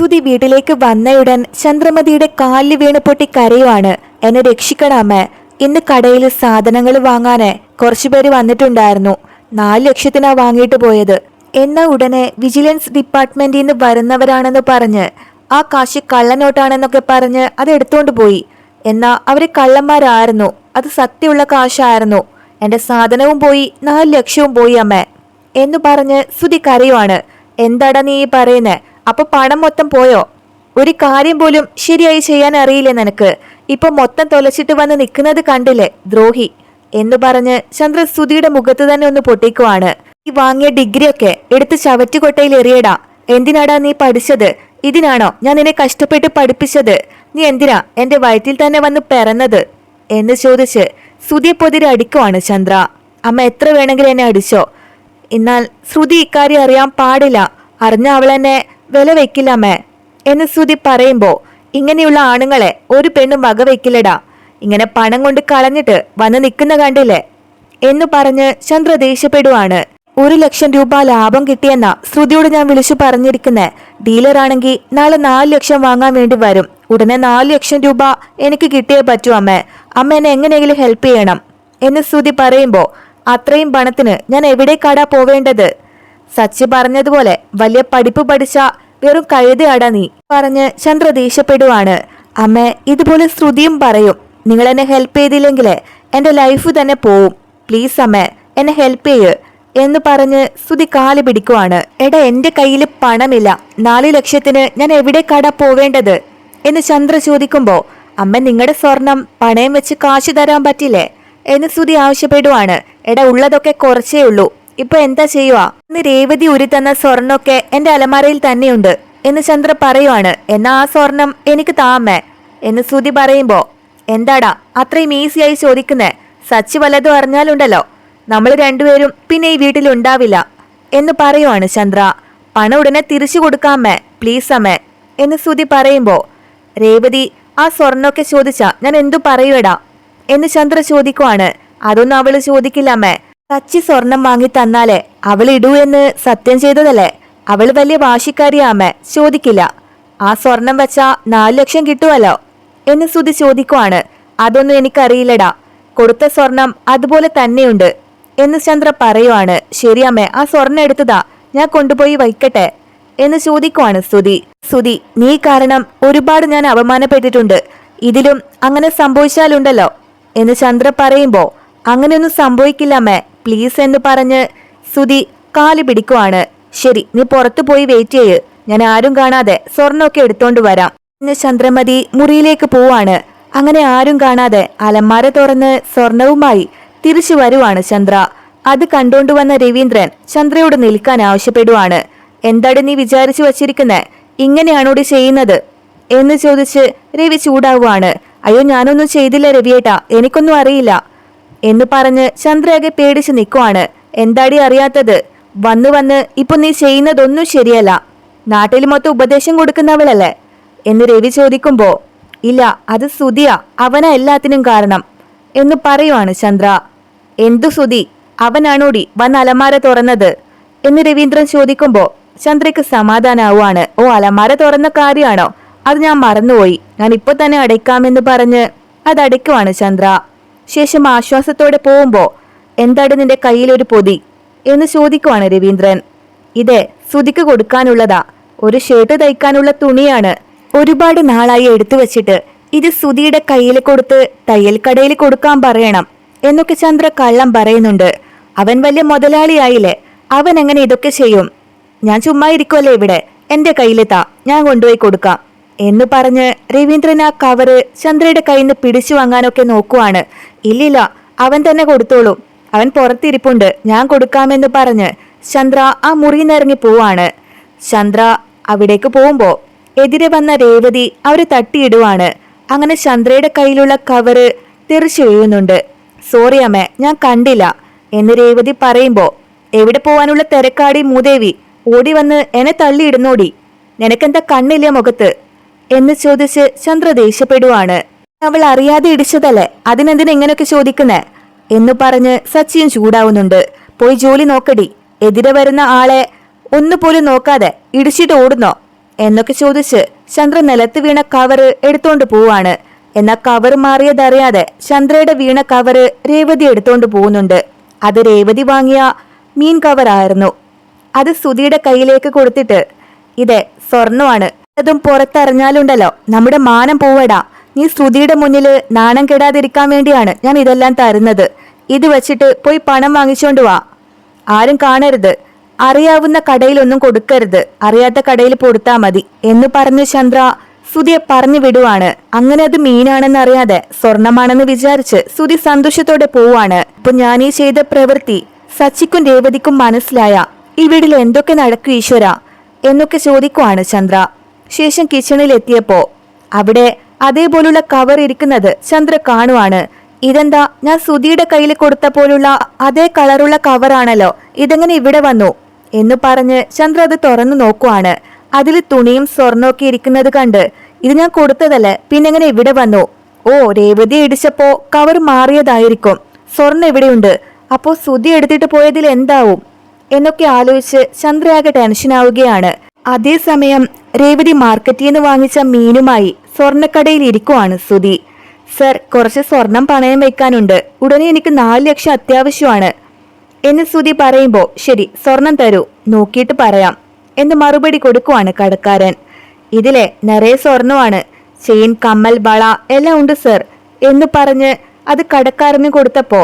സുധി വീട്ടിലേക്ക് വന്നയുടൻ ചന്ദ്രമതിയുടെ കാലിൽ വീണ് പൊട്ടി കരയുവാണ് എന്നെ രക്ഷിക്കണമേ. ഇന്ന് കടയിൽ സാധനങ്ങൾ വാങ്ങാന് കുറച്ചുപേര് വന്നിട്ടുണ്ടായിരുന്നു. നാല് ലക്ഷത്തിനാ വാങ്ങിയിട്ട് പോയത്. എന്ന ഉടനെ വിജിലൻസ് ഡിപ്പാർട്ട്മെന്റിൽ നിന്ന് വരുന്നവരാണെന്ന് പറഞ്ഞ് ആ കാശ് കള്ളനോട്ടാണെന്നൊക്കെ പറഞ്ഞ് അത് എടുത്തോണ്ട് പോയി. എന്നാ അവർ കള്ളന്മാരായിരുന്നു. അത് സത്യമുള്ള കാശായിരുന്നു. എന്റെ സാധനവും പോയി നാല് ലക്ഷവും പോയി അമ്മേ. എന്ന് പറഞ്ഞ് സുധി കരയുവാണ്. എന്താടാ നീ പറയുന്നേ? അപ്പൊ പണം മൊത്തം പോയോ? ഒരു കാര്യം പോലും ശരിയായി ചെയ്യാൻ അറിയില്ലേ നിനക്ക്? ഇപ്പൊ മൊത്തം തൊലച്ചിട്ട് വന്ന് നിൽക്കുന്നത് കണ്ടില്ലേ ദ്രോഹി? എന്ന് പറഞ്ഞ് ചന്ദ്ര സ്തുതിയുടെ മുഖത്ത് തന്നെ ഒന്ന് പൊട്ടിക്കുവാണ്. ഈ വാങ്ങിയ ഡിഗ്രിയൊക്കെ എടുത്ത് ചവറ്റുകൊട്ടയിൽ എറിയടാ. എന്തിനാടാ നീ പഠിച്ചത്? ഇതിനാണോ ഞാൻ നിന്നെ കഷ്ടപ്പെട്ട് പഠിപ്പിച്ചത്? നീ എന്തിനാ എന്റെ വയറ്റിൽ തന്നെ വന്ന് പിറന്നത്? എന്ന് ചോദിച്ച് ശ്രുതിയെ പൊതിരെ അടിക്കുവാണ് ചന്ദ്ര. അമ്മ എത്ര വേണമെങ്കിലും എന്നെ അടിച്ചോ? എന്നാൽ ശ്രുതി ഇക്കാര്യം അറിയാൻ പാടില്ല. അറിഞ്ഞ അവൾ എന്നെ വില വെക്കില്ല അമ്മേ എന്ന് ശ്രുതി പറയുമ്പോ ഇങ്ങനെയുള്ള ആണുങ്ങളെ ഒരു പെണ്ണും വകവെക്കില്ലടാ. ഇങ്ങനെ പണം കൊണ്ട് കളഞ്ഞിട്ട് വന്ന് നിൽക്കുന്ന കണ്ടില്ലേ? എന്നു പറഞ്ഞ് ചന്ദ്ര ദേഷ്യപ്പെടുവാണ്. ഒരു ലക്ഷം രൂപ ലാഭം കിട്ടിയെന്ന ശ്രുതിയോട് ഞാൻ വിളിച്ചു പറഞ്ഞിരിക്കുന്നേ. ഡീലറാണെങ്കിൽ നാളെ നാല് ലക്ഷം വാങ്ങാൻ വേണ്ടി വരും. ഉടനെ നാല് ലക്ഷം രൂപ എനിക്ക് കിട്ടിയേ പറ്റൂ അമ്മേ. അമ്മ എന്നെ എങ്ങനെയെങ്കിലും ഹെൽപ്പ് ചെയ്യണം. എന്ന് ശ്രുതി പറയുമ്പോ അത്രയും പണത്തിന് ഞാൻ എവിടെ എവിടേക്കാടാ പോവേണ്ടത്? സച്ചി പറഞ്ഞതുപോലെ വലിയ പഠിപ്പ് പഠിച്ച വെറും കഴുതയാടാ നീ പറഞ്ഞ് ചന്ദ്ര ദേഷ്യപ്പെടുവാണ്. അമ്മ ഇതുപോലെ ശ്രുതിയും പറയും നിങ്ങൾ എന്നെ ഹെൽപ്പ് ചെയ്തില്ലെങ്കിൽ എന്റെ ലൈഫ് തന്നെ പോവും. പ്ലീസ് അമ്മ എന്നെ ഹെൽപ്പ് ചെയ്യ് എന്ന് പറഞ്ഞ് ശ്രുതി കാൽ പിടിക്കുവാണ്. എടാ എന്റെ കയ്യിൽ പണമില്ല. നാല് ലക്ഷത്തിന് ഞാൻ എവിടെ കട പോവേണ്ടത്? എന്ന് ചന്ദ്ര ചോദിക്കുമ്പോ അമ്മ നിങ്ങളുടെ സ്വർണം പണയം വെച്ച് കാശ് തരാൻ പറ്റില്ലേ? എന്ന് ശ്രുതി ആവശ്യപ്പെടുവാണ്. എടാ ഉള്ളതൊക്കെ കുറച്ചേ ഉള്ളൂ. ഇപ്പൊ എന്താ ചെയ്യുക ഇന്ന് രേവതി ഉരുത്തന്ന തന്ന സ്വർണൊക്കെ എന്റെ അലമാരയിൽ തന്നെയുണ്ട് എന്ന് ചന്ദ്ര പറയുവാണ്. എന്നാ ആ സ്വർണം എനിക്ക് താമേ? എന്ന് ശ്രുതി പറയുമ്പോ എന്താടാ അത്രയും ഈസിയായി ചോദിക്കുന്നേ? സച്ചി വല്ലതും അറിഞ്ഞാലുണ്ടല്ലോ. നമ്മൾ രണ്ടുപേരും പിന്നെ ഈ വീട്ടിൽ ഉണ്ടാവില്ല എന്ന് പറയുവാണ് ചന്ദ്ര. പണം ഉടനെ തിരിച്ചു കൊടുക്കാമേ പ്ലീസ് അമ്മേ? എന്ന് ശ്രുതി പറയുമ്പോ രേവതി ആ സ്വർണൊക്കെ ചോദിച്ചാ ഞാൻ എന്തു പറയുവടാ? എന്ന് ചന്ദ്ര ചോദിക്കുവാണ്. അതൊന്നും അവൾ ചോദിക്കില്ല അമ്മേ. സച്ചി സ്വർണം വാങ്ങി തന്നാലേ അവൾ ഇടൂ എന്ന് സത്യം ചെയ്തതല്ലേ? അവൾ വലിയ വാശിക്കാരിയാ ചോദിക്കില്ല. ആ സ്വർണം വെച്ചാ നാല് ലക്ഷം കിട്ടുമല്ലോ എന്ന് ശ്രുതി ചോദിക്കുവാണ്. അതൊന്നും എനിക്കറിയില്ലടാ. കൊടുത്ത സ്വർണം അതുപോലെ തന്നെയുണ്ട് എന്ന് ചന്ദ്ര പറയുവാണ്. ശരിയമ്മേ ആ സ്വർണം എടുത്തതാ. ഞാൻ കൊണ്ടുപോയി വയ്ക്കട്ടെ എന്ന് ചോദിക്കുവാണ് സ്തുതി സ്തുതി നീ കാരണം ഒരുപാട് ഞാൻ അപമാനപ്പെട്ടിട്ടുണ്ട്. ഇതിലും അങ്ങനെ സംഭവിച്ചാലുണ്ടല്ലോ എന്ന് ചന്ദ്ര പറയുമ്പോ അങ്ങനെയൊന്നും സംഭവിക്കില്ല അമ്മേ പ്ലീസ് എന്ന് പറഞ്ഞ് സുധി കാൽ പിടിക്കുവാണ്. ശരി നീ പുറത്തു പോയി വെയിറ്റ് ചെയ്യ്. ഞാൻ ആരും കാണാതെ സ്വർണമൊക്കെ എടുത്തോണ്ട് വരാം. പിന്നെ ചന്ദ്രമതി മുറിയിലേക്ക് പോവാണ്. അങ്ങനെ ആരും കാണാതെ അലമാര തുറന്ന് സ്വർണവുമായി തിരിച്ചു വരുവാണ് ചന്ദ്ര. അത് കണ്ടോണ്ടുവന്ന രവീന്ദ്രൻ ചന്ദ്രയോട് നിൽക്കാൻ ആവശ്യപ്പെടുവാണ്. എന്താണ് നീ വിചാരിച്ചു വച്ചിരിക്കുന്നത് ഇങ്ങനെയാണോടി ചെയ്യുന്നത്? എന്ന് ചോദിച്ച് രവി ചൂടാവുകയാണ് അയ്യോ ഞാനൊന്നും ചെയ്തില്ല രവിയേട്ടാ. എനിക്കൊന്നും അറിയില്ല. എന്ന് പറഞ്ഞ് ചന്ദ്രയാകെ പേടിച്ച് നിൽക്കുവാണ് എന്താടി അറിയാത്തത്? വന്നു വന്ന് ഇപ്പൊ നീ ചെയ്യുന്നതൊന്നും ശരിയല്ല. നാട്ടിൽ മൊത്തം ഉപദേശം കൊടുക്കുന്നവളല്ലേ? എന്ന് രവി ചോദിക്കുമ്പോ ഇല്ല അത് സുതിയ അവനാ എല്ലാത്തിനും കാരണം. എന്ന് പറയുവാണ് ചന്ദ്ര. എന്തു സുതി അവനാണോടി വന്ന് അലമാര തുറന്നത്? എന്ന് രവീന്ദ്രൻ ചോദിക്കുമ്പോ ചന്ദ്രയ്ക്ക് സമാധാനാവുകയാണ് ഓ അലമാര തുറന്ന കാര്യമാണോ അത് ഞാൻ മറന്നുപോയി. ഞാൻ ഇപ്പൊ തന്നെ അടയ്ക്കാമെന്ന് പറഞ്ഞ് അത് അടയ്ക്കുവാണ് ചന്ദ്ര. ശേഷം ആശ്വാസത്തോടെ പോകുമ്പോ എന്താണ് നിന്റെ കയ്യിലൊരു പൊതി? എന്ന് ചോദിക്കുവാണ് രവീന്ദ്രൻ. ഇതെ സുതിക്ക് കൊടുക്കാനുള്ളതാ. ഒരു ഷർട്ട് തയ്ക്കാനുള്ള തുണിയാണ്. ഒരുപാട് നാളായി എടുത്തു വെച്ചിട്ട് ഇത് സുതിയുടെ കയ്യിൽ കൊടുത്ത് തയ്യൽ കടയിൽ കൊടുക്കാൻ പറയണം എന്നൊക്കെ ചന്ദ്ര കള്ളം പറയുന്നുണ്ട്. അവൻ വലിയ മുതലാളിയായില്ലേ? അവൻ എങ്ങനെ ഇതൊക്കെ ചെയ്യും? ഞാൻ ചുമ്മാ ഇരിക്കുമല്ലേ ഇവിടെ? എന്റെ കയ്യിലെത്താ ഞാൻ കൊണ്ടുപോയി കൊടുക്കാം. എന്ന് പറഞ്ഞ് രവീന്ദ്രൻ ആ കവറ് ചന്ദ്രയുടെ കയ്യിൽ നിന്ന് പിടിച്ചു വാങ്ങാനൊക്കെ നോക്കുവാണ്. ഇല്ലില്ല അവൻ തന്നെ കൊടുത്തോളും. അവൻ പുറത്തിരിപ്പുണ്ട്. ഞാൻ കൊടുക്കാമെന്ന് പറഞ്ഞ് ചന്ദ്ര ആ മുറിയിൽ നിന്നിറങ്ങി പോവാണ്. ചന്ദ്ര അവിടേക്ക് പോകുമ്പോ എതിരെ വന്ന രേവതി അവരെ തട്ടിയിടുവാണ്. അങ്ങനെ ചന്ദ്രയുടെ കയ്യിലുള്ള കവറ് തെറിച്ചു എഴുതുന്നുണ്ട് സോറി അമ്മേ ഞാൻ കണ്ടില്ല എന്ന് രേവതി പറയുമ്പോൾ എവിടെ പോവാനുള്ള തിരക്കാടി മൂദേവി? ഓടി വന്ന് എന്നെ തള്ളിയിടുന്നോടി. നിനക്കെന്താ കണ്ണില്ല മുഖത്ത്? എന്ന് ചോദിച്ച് ചന്ദ്ര ദേഷ്യപ്പെടുവാണ്. അവൾ അറിയാതെ ഇടിച്ചതല്ലേ? അതിനെന്തിനെങ്ങനെയൊക്കെ ചോദിക്കുന്നേ? എന്ന് പറഞ്ഞ് സച്ചിയും ചൂടാവുന്നുണ്ട്. പോയി ജോലി നോക്കടി. എതിരെ വരുന്ന ആളെ ഒന്നുപോലും നോക്കാതെ ഇടിച്ചിട്ട് ഓടുന്നോ? എന്നൊക്കെ ചോദിച്ച് ചന്ദ്ര നിലത്ത് വീണ കവറ് എടുത്തോണ്ട് പോവാണ്. എന്നാ കവർ മാറിയതറിയാതെ ചന്ദ്രയുടെ വീണ കവറ് രേവതി എടുത്തോണ്ട് പോകുന്നുണ്ട്. അത് രേവതി വാങ്ങിയ മീൻ കവറായിരുന്നു. അത് സുധിയുടെ കയ്യിലേക്ക് കൊടുത്തിട്ട് ഇതെ സ്വർണമാണ്. അതും പുറത്തറിഞ്ഞാലുണ്ടല്ലോ നമ്മുടെ മാനം പോവടാ. നീ ശ്രുതിയുടെ മുന്നിൽ നാണം കെടാതിരിക്കാൻ വേണ്ടിയാണ് ഞാൻ ഇതെല്ലാം തരുന്നത്. ഇത് വെച്ചിട്ട് പോയി പണം വാങ്ങിച്ചോണ്ട് വാ. ആരും കാണരുത്. അറിയാവുന്ന കടയിലൊന്നും കൊടുക്കരുത്. അറിയാത്ത കടയിൽ കൊടുത്താ മതി എന്ന് പറഞ്ഞ് ചന്ദ്ര സുതിയെ പറഞ്ഞു വിടുവാണ്. അങ്ങനെ അത് മീനാണെന്ന് അറിയാതെ സ്വർണമാണെന്ന് വിചാരിച്ച് സുതി സന്തോഷത്തോടെ പോവാണ്. ഇപ്പൊ ഞാൻ ഈ ചെയ്ത പ്രവൃത്തി സച്ചിക്കും രേവതിക്കും മനസ്സിലായ. ഈ വീട്ടിൽ എന്തൊക്കെ നടക്കും ഈശ്വര? എന്നൊക്കെ ചോദിക്കുവാണ് ചന്ദ്ര. ശേഷം കിച്ചണിൽ എത്തിയപ്പോ അവിടെ അതേപോലുള്ള കവർ ഇരിക്കുന്നത് ചന്ദ്ര കാണുവാണ്. ഇതെന്താ ഞാൻ സുധിയുടെ കയ്യിൽ കൊടുത്ത പോലുള്ള അതേ കളറുള്ള കവറാണല്ലോ ഇതെങ്ങനെ ഇവിടെ വന്നു? എന്ന് പറഞ്ഞ് ചന്ദ്ര അത് തുറന്നു നോക്കുവാണ്. അതിൽ തുണിയും സ്വർണമൊക്കെ ഇരിക്കുന്നത് കണ്ട് ഇത് ഞാൻ കൊടുത്തതല്ലേ? പിന്നെങ്ങനെ ഇവിടെ വന്നു? ഓ രേവതി ഇടിച്ചപ്പോ കവർ മാറിയതായിരിക്കും. സ്വർണം ഇവിടെയുണ്ട്. അപ്പോ സുധി എടുത്തിട്ട് പോയതിൽ എന്താവും? എന്നൊക്കെ ആലോചിച്ച് ചന്ദ്രയാകെ ടെൻഷനാവുകയാണ് അതേസമയം രേവതി മാർക്കറ്റിൽ നിന്ന് വാങ്ങിച്ച മീനുമായി സ്വർണക്കടയിൽ ഇരിക്കുവാണ് സുധി. സർ കുറച്ച് സ്വർണം പണയം വെക്കാനുണ്ട്. ഉടനെ എനിക്ക് നാല് ലക്ഷം അത്യാവശ്യമാണ്. എന്ന് സുധി പറയുമ്പോൾ ശരി സ്വർണം തരൂ. നോക്കിയിട്ട് പറയാം. എന്ന് മറുപടി കൊടുക്കുവാണ് കടക്കാരൻ. ഇതിലെ നിറയെ സ്വർണമാണ്. ചെയിൻ കമ്മൽ വള എല്ലാം ഉണ്ട് സർ. എന്ന് പറഞ്ഞ് അത് കടക്കാരന് കൊടുത്തപ്പോ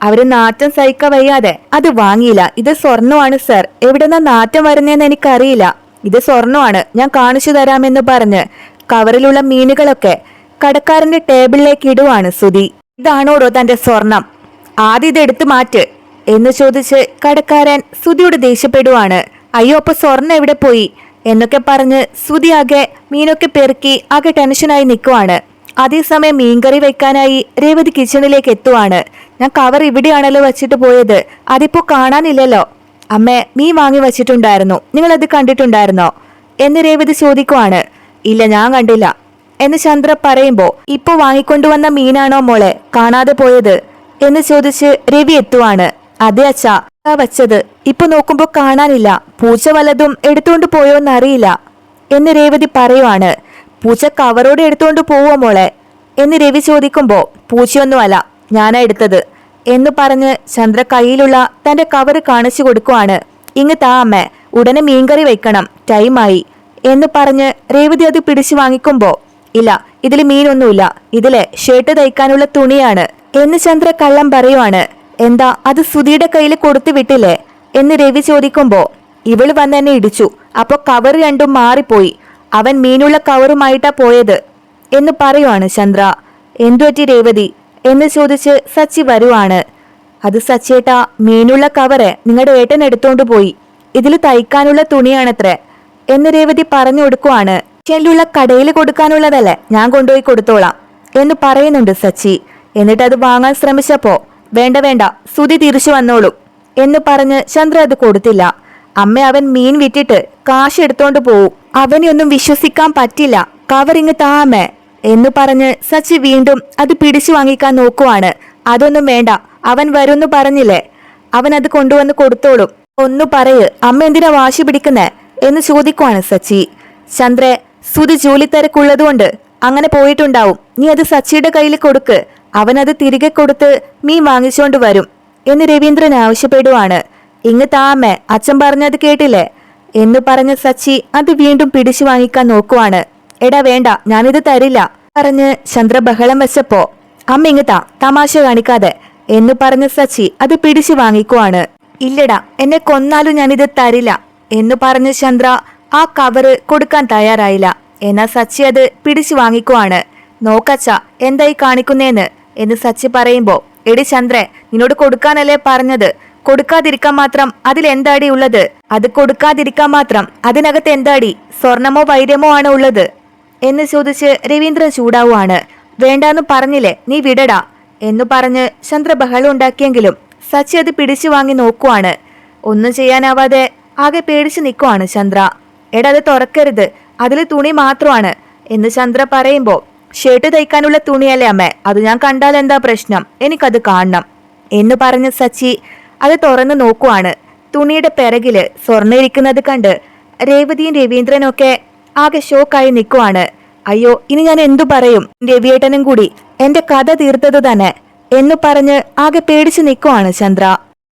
അവർ നാറ്റം സഹിക്ക വയ്യാതെ അത് വാങ്ങിയില്ല. ഇത് സ്വർണമാണ് സർ. എവിടെന്നാ നാറ്റം വരുന്നതെന്ന് എനിക്കറിയില്ല. ഇത് സ്വർണമാണ്. ഞാൻ കാണിച്ചു തരാമെന്ന് പറഞ്ഞ് കവറിലുള്ള മീനുകളൊക്കെ കടക്കാരന്റെ ടേബിളിലേക്ക് ഇടുവാണ് സുധി. ഇതാണോടോ തന്റെ സ്വർണം? ആദ്യം എടുത്തു മാറ്റ് എന്ന് ചോദിച്ച് കടക്കാരൻ സുധിയോട് ദേഷ്യപ്പെടുവാണ്. അയ്യോ അപ്പൊ സ്വർണം എവിടെ പോയി? എന്നൊക്കെ പറഞ്ഞ് സുധി ആകെ മീനൊക്കെ പെറുക്കി ആകെ ടെൻഷനായി നിൽക്കുവാണ് അതേസമയം മീൻകറി വെക്കാനായി രേവതി കിച്ചണിലേക്ക് എത്തുവാണ്. ഞാൻ കവർ ഇവിടെയാണല്ലോ വെച്ചിട്ട് പോയത്. അതിപ്പോ കാണാനില്ലല്ലോ. അമ്മേ നീ വാങ്ങി വെച്ചിട്ടുണ്ടായിരുന്നു. അത് കണ്ടിട്ടുണ്ടായിരുന്നോ? എന്ന് രേവതി ചോദിക്കുവാണ്. ഇല്ല ഞാൻ കണ്ടില്ല. എന്ന് ചന്ദ്ര പറയുമ്പോ ഇപ്പൊ വാങ്ങിക്കൊണ്ടുവന്ന മീനാണോ മോളെ? കാണാതെ പോയത്. എന്ന് ചോദിച്ച് രവി എത്തുവാണ്. അതെ അച്ഛാ വച്ചത്. ഇപ്പൊ നോക്കുമ്പോ കാണാനില്ല. പൂച്ച വല്ലതും എടുത്തുകൊണ്ട് പോയോന്നറിയില്ല എന്ന് രേവതി പറയുവാണ്. പൂച്ച കവറോടെ എടുത്തുകൊണ്ട് പോവോ മോളെ? എന്ന് രവി ചോദിക്കുമ്പോ പൂച്ചയൊന്നുമല്ല ഞാനാ എടുത്തത്. എന്ന് പറഞ്ഞ് ചന്ദ്ര കയ്യിലുള്ള തന്റെ കവറ് കാണിച്ചു കൊടുക്കുവാണ്. ഇങ്ങ് താ അമ്മ ഉടനെ മീൻകറി വെക്കണം ടൈമായി എന്ന് പറഞ്ഞ് രേവതി അത് പിടിച്ചു വാങ്ങിക്കുമ്പോ ഇല്ല ഇതിൽ മീനൊന്നുമില്ല ഇതിലെ ഷർട്ട് തയ്ക്കാനുള്ള തുണിയാണ് എന്ന് ചന്ദ്ര കള്ളം പറയുവാണ്. എന്താ അത് സുധിയുടെ കയ്യിൽ കൊടുത്തു വിട്ടില്ലേ? എന്ന് രവി ചോദിക്കുമ്പോ ഇവൾ വന്ന് എന്നെ ഇടിച്ചു അപ്പൊ കവർ രണ്ടും മാറിപ്പോയി അവൻ മീനുള്ള കവറുമായിട്ടാ പോയത് എന്ന് പറയുവാണ് ചന്ദ്ര. എന്തുപറ്റി രേവതി? എന്ന് ചോദിച്ച് സച്ചി വരുവാണ്. അത് സച്ചേട്ടാ മീനുള്ള കവറ് നിങ്ങളുടെ ഏട്ടൻ എടുത്തോണ്ട് പോയി. ഇതിൽ തയ്ക്കാനുള്ള തുണിയാണത്രേ. എന്ന് രേവതി പറഞ്ഞു കൊടുക്കുവാണ്. ചെല്ലുള്ള കടയിൽ കൊടുക്കാനുള്ളതല്ലേ ഞാൻ കൊണ്ടുപോയി കൊടുത്തോളാം എന്ന് പറയുന്നുണ്ട് സച്ചി. എന്നിട്ട് അത് വാങ്ങാൻ ശ്രമിച്ചപ്പോ വേണ്ട വേണ്ട സുതി തിരിച്ചു വന്നോളൂ എന്ന് പറഞ്ഞ് ചന്ദ്ര അത് കൊടുത്തില്ല. അമ്മ അവൻ മീൻ വിറ്റിട്ട് കാശ് എടുത്തോണ്ട് പോവും. അവനെ ഒന്നും വിശ്വസിക്കാൻ പറ്റില്ല. കവറിങ് താമേ എന്ന് പറഞ്ഞ് സച്ചി വീണ്ടും അത് പിടിച്ചു വാങ്ങിക്കാൻ നോക്കുവാണ്. അതൊന്നും വേണ്ട. അവൻ വരുമെന്ന് പറഞ്ഞില്ലേ? അവൻ അത് കൊണ്ടുവന്ന് കൊടുത്തോളും. ഒന്നു പറയ് അമ്മ എന്തിനാ വാശി പിടിക്കുന്നേ? എന്ന് ചോദിക്കുവാണ് സച്ചി. ചന്ദ്രെ സുതി ജോലി തിരക്കുള്ളതുകൊണ്ട് അങ്ങനെ പോയിട്ടുണ്ടാവും. നീ അത് സച്ചിയുടെ കയ്യിൽ കൊടുക്ക്. അവൻ അത് തിരികെ കൊടുത്ത് മീൻ വാങ്ങിച്ചോണ്ട് വരും എന്ന് രവീന്ദ്രൻ ആവശ്യപ്പെടുവാണ്. ഇങ്ങ് താമേ അച്ഛൻ പറഞ്ഞത് കേട്ടില്ലേ? എന്ന് പറഞ്ഞ സച്ചി അത് വീണ്ടും പിടിച്ചു വാങ്ങിക്കാൻ നോക്കുവാണ്. എടാ വേണ്ട ഞാനിത് തരില്ല. പറഞ്ഞ് ചന്ദ്ര ബഹളം വെച്ചപ്പോ അമ്മ ഇങ്ങത്താ തമാശ കാണിക്കാതെ. എന്ന് പറഞ്ഞ സച്ചി അത് പിടിച്ചു വാങ്ങിക്കുവാണ്. ഇല്ലടാ എന്നെ കൊന്നാലും ഞാനിത് തരില്ല. എന്ന് പറഞ്ഞ് ചന്ദ്ര ആ കവറ് കൊടുക്കാൻ തയ്യാറായില്ല. എന്നാ സച്ചി അത് പിടിച്ചു വാങ്ങിക്കുവാണ്. നോക്കച്ച എന്തായി കാണിക്കുന്നേന്ന്. എന്ന് സച്ചി പറയുമ്പോ എടി ചന്ദ്രെ നിന്നോട് കൊടുക്കാനല്ലേ പറഞ്ഞത്? കൊടുക്കാതിരിക്കാൻ മാത്രം അതിൽ എന്താടി ഉള്ളത്? അത് കൊടുക്കാതിരിക്കാൻ മാത്രം അതിനകത്ത് എന്താടി? സ്വർണമോ വൈര്യമോ ആണ് ഉള്ളത്? എന്ന് ചോദിച്ച് രവീന്ദ്രൻ ചൂടാവുകയാണ് വേണ്ടാന്ന് പറഞ്ഞില്ലേ നീ വിടടാ എന്ന് പറഞ്ഞ് ചന്ദ്ര ബഹളം ഉണ്ടാക്കിയെങ്കിലും സച്ചി അത് പിടിച്ചു വാങ്ങി നോക്കുവാണ്. ഒന്നും ചെയ്യാനാവാതെ ആകെ പേടിച്ചു നിൽക്കുവാണ് ചന്ദ്ര. എടാ അത് തുറക്കരുത്. അതിൽ തുണി മാത്രമാണ് എന്ന് ചന്ദ്ര പറയുമ്പോൾ ഷർട്ട് തയ്ക്കാനുള്ള തുണിയല്ലേ അമ്മേ അത് ഞാൻ കണ്ടാൽ എന്താ പ്രശ്നം? എനിക്കത് കാണണം എന്ന് പറഞ്ഞ് സച്ചി അത് തുറന്നു നോക്കുവാണ്. തുണിയുടെ പിറകിൽ സ്വർണ ഇരിക്കുന്നത് കണ്ട് രേവതിയും രവീന്ദ്രനും ഒക്കെ ആകെ ഷോക്കായി നിൽക്കുവാണ് അയ്യോ ഇനി ഞാൻ എന്തു പറയും? രവിയേട്ടനും കൂടി എന്റെ കഥ തീർത്തത് തന്നെ എന്നു പറഞ്ഞ് ആകെ പേടിച്ചു നിൽക്കുവാണ് ചന്ദ്ര.